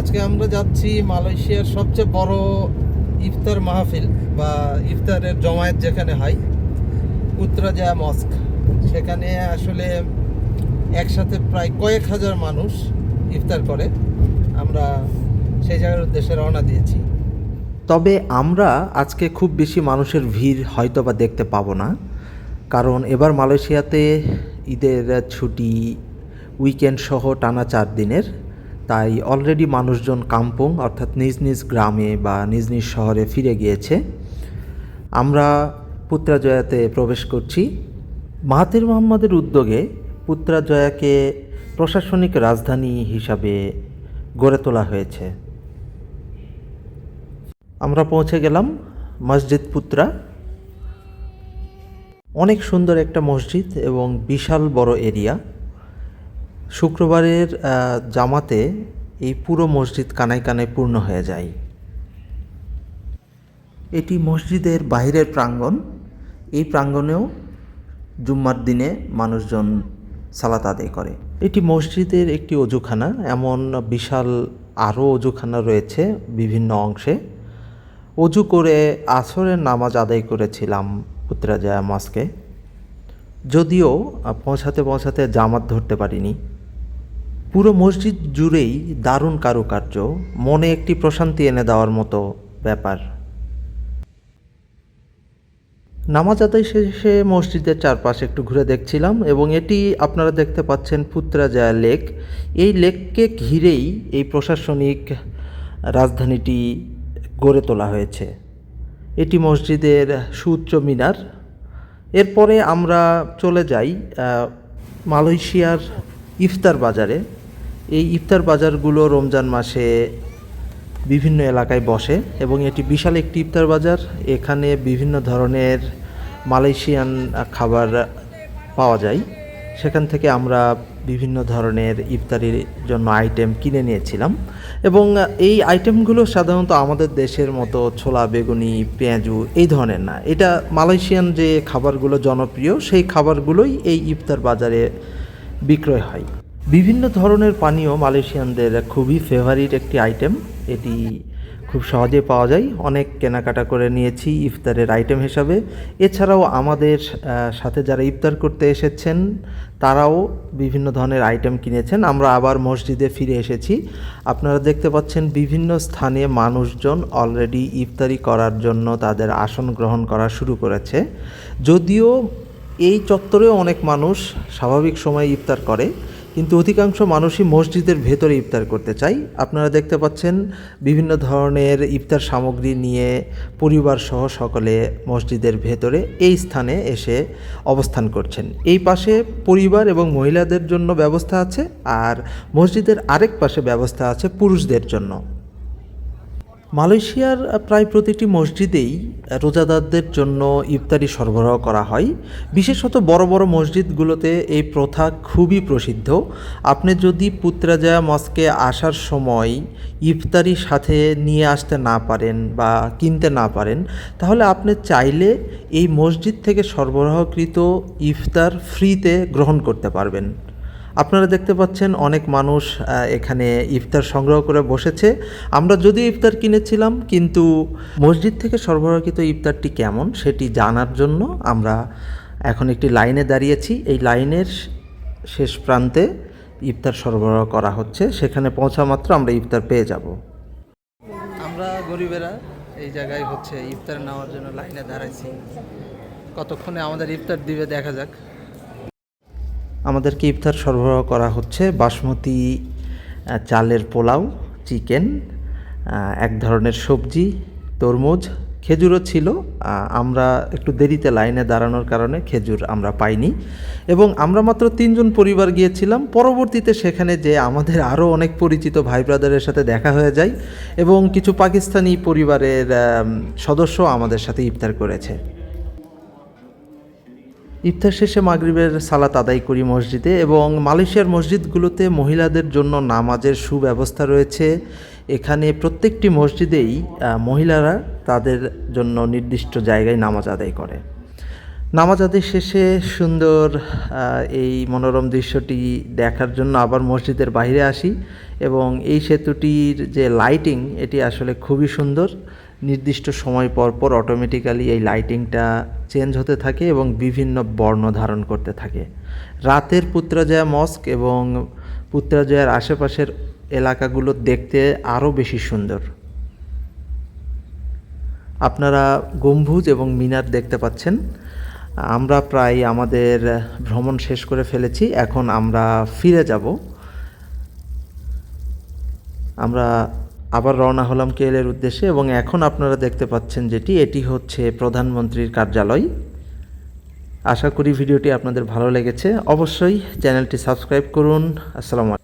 আজকে আমরা যাচ্ছি মালয়েশিয়ার সবচেয়ে বড় ইফতার মাহফিল বা ইফতারের জমায়েত যেখানে হয় উত্তরাজা মস্ক। সেখানে আসলে একসাথে প্রায় কয়েক হাজার মানুষ ইফতার করে। আমরা সেই জায়গার উদ্দেশ্যে রওনা দিয়েছি। তবে আমরা আজকে খুব বেশি মানুষের ভিড় হয়তো বা দেখতে পাবো না। কারণ এবার মালয়েশিয়াতে ঈদের ছুটি, উইকেন্ড সহ টানা চার দিনের। তাই অলরেডি মানুষজন কাম্পং অর্থাৎ নিজ নিজ গ্রামে বা নিজ নিজ শহরে ফিরে গিয়েছে। আমরা পুত্রাজয়াতে প্রবেশ করছি। মাহাতির মোহাম্মদের উদ্যোগে পুত্রাজয়াকে প্রশাসনিক রাজধানী হিসাবে গড়ে তোলা হয়েছে। আমরা পৌঁছে গেলাম মসজিদ পুত্রা। অনেক সুন্দর একটা মসজিদ এবং বিশাল বড় এরিয়া। শুক্রবারের জামাতে এই পুরো মসজিদ কানায় কানায় পূর্ণ হয়ে যায়। এটি মসজিদের বাইরের প্রাঙ্গণ। এই প্রাঙ্গণেও জুম্মার দিনে মানুষজন সালাত আদায় করে। এটি মসজিদের একটি অজুখানা। এমন বিশাল আরও অজুখানা রয়েছে বিভিন্ন অংশে। অজু করে আসরের নামাজ আদায় করেছিলাম পুত্রাজয়া মস্কে। যদিও পৌঁছাতে পৌঁছাতে জামাত ধরতে পারিনি। পুরো মসজিদ জুড়েই দারুণ কারুকার্য, মনে একটি প্রশান্তি এনে দেওয়ার মতো ব্যাপার। নামাজ আদায় শেষে মসজিদের চারপাশে একটু ঘুরে দেখছিলাম এবং এটি আপনারা দেখতে পাচ্ছেন পুত্রাজয়া লেক। এই লেককে ঘিরেই এই প্রশাসনিক রাজধানীটি গড়ে তোলা হয়েছে। এটি মসজিদের সুউচ্চ মিনার। এরপরে আমরা চলে যাই মালয়েশিয়ার ইফতার বাজারে। এই ইফতার বাজারগুলো রমজান মাসে বিভিন্ন এলাকায় বসে এবং এটি বিশাল একটি ইফতার বাজার। এখানে বিভিন্ন ধরনের মালয়েশিয়ান খাবার পাওয়া যায়। সেখান থেকে আমরা বিভিন্ন ধরনের ইফতারির জন্য আইটেম কিনে নিয়েছিলাম। এবং এই আইটেমগুলো সাধারণত আমাদের দেশের মতো ছোলা, বেগুনি, পেঁয়াজু এই ধরনের না। এটা মালয়েশিয়ান যে খাবারগুলো জনপ্রিয়, সেই খাবারগুলোই এই ইফতার বাজারে বিক্রয় হয়। বিভিন্ন ধরনের পানীয় মালয়েশিয়ানদের খুবই ফেভারিট একটি আইটেম এটি খুব সহজে পাওয়া যায়। অনেক কেনাকাটা করে নিয়েছি ইফতারের আইটেম হিসাবে। এছাড়াও আমাদের সাথে যারা ইফতার করতে এসেছেন, তারাও বিভিন্ন ধরনের আইটেম কিনেছেন। আমরা আবার মসজিদে ফিরে এসেছি। আপনারা দেখতে পাচ্ছেন বিভিন্ন স্থানে মানুষজন অলরেডি ইফতারি করার জন্য তাদের আসন গ্রহণ করা শুরু করেছে। যদিও এই চত্বরেও অনেক মানুষ স্বাভাবিক সময়ে ইফতার করে, কিন্তু অধিকাংশ মানুষই মসজিদের ভেতরে ইফতার করতে চায়। আপনারা দেখতে পাচ্ছেন বিভিন্ন ধরনের ইফতার সামগ্রী নিয়ে পরিবার সহ সকলে মসজিদের ভেতরে এই স্থানে এসে অবস্থান করছেন। এই পাশে পরিবার এবং মহিলাদের জন্য ব্যবস্থা আছে, আর মসজিদের আরেক পাশে ব্যবস্থা আছে পুরুষদের জন্য। মালয়েশিয়ার প্রায় প্রতিটি মসজিদেই রোজাদারদের জন্য ইফতারি সরবরাহ করা হয়। বিশেষত বড় বড় মসজিদগুলোতে এই প্রথা খুবই প্রসিদ্ধ। আপনি যদি পুত্রাজা মস্কে আসার সময় ইফতারি সাথে নিয়ে আসতে না পারেন বা কিনতে না পারেন, তাহলে আপনি চাইলে এই মসজিদ থেকে সরবরাহকৃত ইফতার ফ্রিতে গ্রহণ করতে পারবেন। আপনারা দেখতে পাচ্ছেন অনেক মানুষ এখানে ইফতার সংগ্রহ করে বসেছে। আমরা যদিও ইফতার কিনেছিলাম, কিন্তু মসজিদ থেকে সরবরাহকৃত ইফতারটি কেমন সেটি জানার জন্য আমরা এখন একটি লাইনে দাঁড়িয়েছি। এই লাইনের শেষ প্রান্তে ইফতার সরবরাহ করা হচ্ছে। সেখানে পৌঁছা মাত্র আমরা ইফতার পেয়ে যাব। আমরা গরিবেরা এই জায়গায় হচ্ছে ইফতার নেওয়ার জন্য লাইনে দাঁড়াইছি। কতক্ষণে আমাদের ইফতার দিবে দেখা যাক। আমাদেরকে ইফতার সরবরাহ করা হচ্ছে বাসমতি চালের পোলাও, চিকেন এক ধরনের সবজি, তরমুজ, খেজুরও ছিল। আমরা একটু দেরিতে লাইনে দাঁড়ানোর কারণে খেজুর আমরা পাইনি। এবং আমরা মাত্র তিনজন পরিবার গিয়েছিলাম। পরবর্তীতে সেখানে যে আমাদের আরও অনেক পরিচিত ভাই ব্রাদারের সাথে দেখা হয়ে যায় এবং কিছু পাকিস্তানি পরিবারের সদস্য আমাদের সাথে ইফতার করেছে। ইফতার শেষে মাগরিবের সালাত আদায় করি মসজিদে এবং মালয়েশিয়ার মসজিদগুলোতে মহিলাদের জন্য নামাজের সুব্যবস্থা রয়েছে। এখানে প্রত্যেকটি মসজিদেই মহিলারা তাদের জন্য নির্দিষ্ট জায়গায় নামাজ আদায় করে। নামাজ আদের শেষে সুন্দর এই মনোরম দৃশ্যটি দেখার জন্য আবার মসজিদের বাইরে আসি এবং এই সেতুটির যে লাইটিং এটি আসলে খুবই সুন্দর। নির্দিষ্ট সময় পর পর অটোমেটিক্যালি এই লাইটিংটা চেঞ্জ হতে থাকে এবং বিভিন্ন বর্ণ ধারণ করতে থাকে। রাতের পুত্রাজয়া মস্ক এবং পুত্রাজয়ার আশেপাশের এলাকাগুলো দেখতে আরও বেশি সুন্দর। আপনারা গম্বুজ এবং মিনার দেখতে পাচ্ছেন। আমরা প্রায় আমাদের ভ্রমণ শেষ করে ফেলেছি, এখন আমরা ফিরে যাব। আমরা আবার রওনা হলাম কেএলের উদ্দেশ্যে এবং এখন আপনারা দেখতে পাচ্ছেন যেটি, এটি হচ্ছে প্রধানমন্ত্রীর কার্যালয়। আশা করি ভিডিওটি আপনাদের ভালো লেগেছে। অবশ্যই চ্যানেলটি সাবস্ক্রাইব করুন। আসসালামু